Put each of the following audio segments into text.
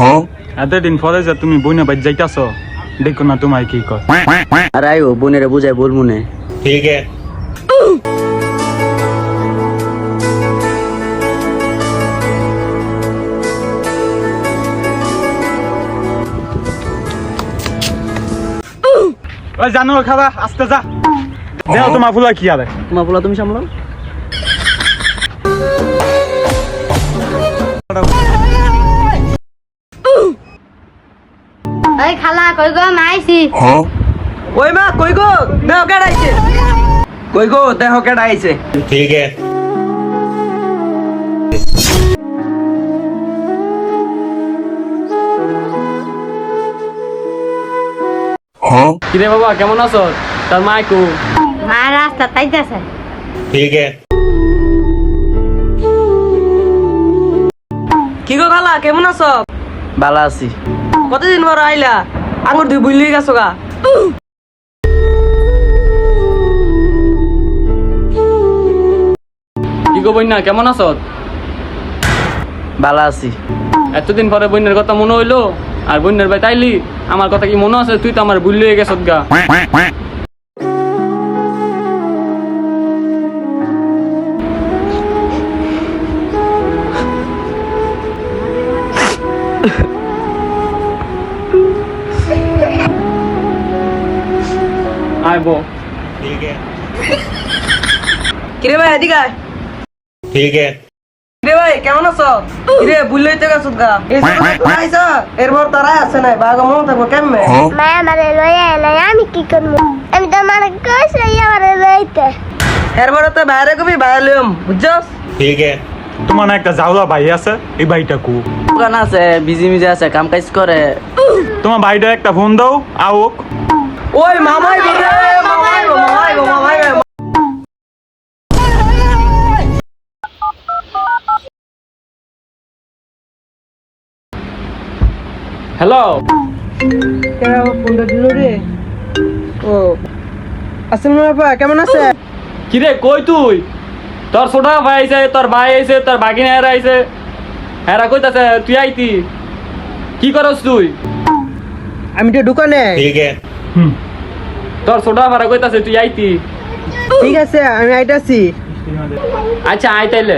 হ্যাঁ? এতদিন পরে যে তুমি বইনে বাইর যাইতাছো দেখো না তোমায় কি কর আর আইও বোনেরে বুঝাই বল নে। ঠিক আছে জানো খাবা আস্তে যা। দেও হ্যাঁ। তোমার ফুলা কি আরে? তোমার ফুলা তুমি সামলাও। ওই খালা কই গো মা আইছি? হ্যাঁ? ওই মা কই গো? দেখো কেডা আইছে? কই গো দেখো কেডা আইছে? ঠিক আছে। হ্যাঁ? কিরে বাবা কেমন আছো? তার মা কো মা রাস্তা তাইতাছে ঠিক আছে। কি গো খালা কেমন আছো? ভালো আছি। কতদিন পর আইলা? আঙুর দুই বুঝলি গেছো গা। কি গো বন্যা কেমন আছো? ভালো আছি। এতদিন পরে বন্যার কথা মনে হইল আর বন্যার ভাই তাইলি আমার কথা কি মনে আছে? তুই তো আমার ভুল হয়ে গেছত গা। আয় বো ठीक है কিরে ভাই এদিকে আয়। ठीक है কিরে ভাই কেমন আছো কিরে বুঝলেই তো গেছো গা এই যে আইছ এরপর তারাই আছে না বাঘ মন থাকবো কেমনে মা আমারে লইয়া এলাই আমি কি করবো আমি তো আমার কইছি আমারে লইতে এরপরে তো বাইরে কবি বাইরে লিয়ম বুঝছস ठीक है তোমার না একটা জাউলা ভাই আছে এই ভাইটা কু দোকান আছে বিজি মিজি আছে কাম কাজ করে তোমার ভাইটা একটা ফোন দাও আওক ওই মামাই হ্যালো ও। আসসালামু কেমন আছে কি রে কই তুই? তোর ছোটা ভাই আইছে তোর ভাই আছে তোর ভাগিনা হেরা আইছে। হেরা কইতাছে তুই আইতি। কি করস তুই? আমি তো দোকানে। ঠিক আছে তোর ছোটা ভাড়া কইতাছে তুই আইতি। ঠিক আছে আমি আইতাছি। আচ্ছা আই তাইলে।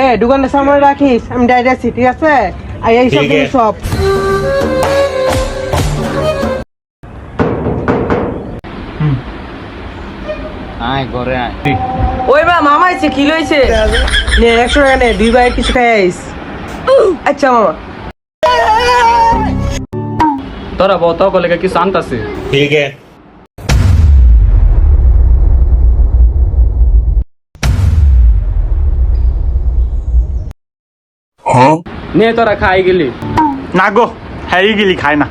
এ দোকানটা সামনে রাখিস আমি আইতাছি ঠিক আছে? আই এই সব ঠিক আছে। সব। ওই বা মামা কি লইছে? নে একশো টাকা নে দুই ভাই কিছু খাই আইস। আচ্ছা মামা। তোরা বত কলেকে কিছু আনতাছে? ठीक হ্যাঁ? নে তোরা খাই গেলি। না গো গেলি না।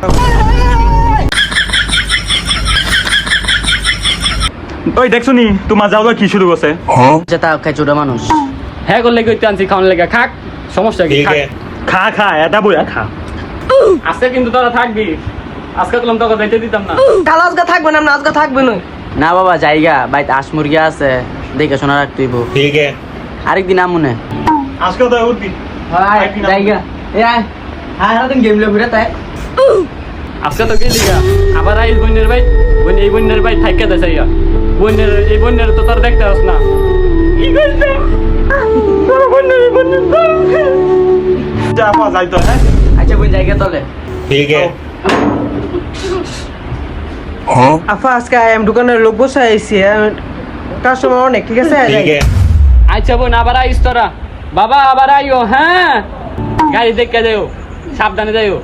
ওই নি তোমার কি শুরু করছে? যেটা খাই ছোট মানুষ। হ্যাঁ করলে আনছি খাওয়ান লেগে। খাক সমস্যা কি? খা খা এটা বইয়া খা। আজকে কিন্তু তোরা থাকবি। আজকে কলম তোকে যাইতে দিতাম না। কাল আজকে থাকবে না আজকে থাকবে না। না বাবা জায়গা বাইত আস মুরগি আছে। দেখে শোনা রাখতেইব ঠিক আছে আরেকদিন আমুনে। আজকে তো উঠবি। আজকে তো কি আবার আইস বন্যের ভাই বোন এই বন্যের ভাই থাইকে দেশে ইয়া বন্যের এই বন্যের তো তোর না কি করছে যাই তো হ্যাঁ ঠিক আই এম দোকানের লোক বসে আইছি কাস্টমার অনেক ঠিক আছে ঠিক আছে আচ্ছা বোন আবার আইস তোরা বাবা আবার আইও হ্যাঁ গাড়ি দেখে যাও সাবধানে যাইও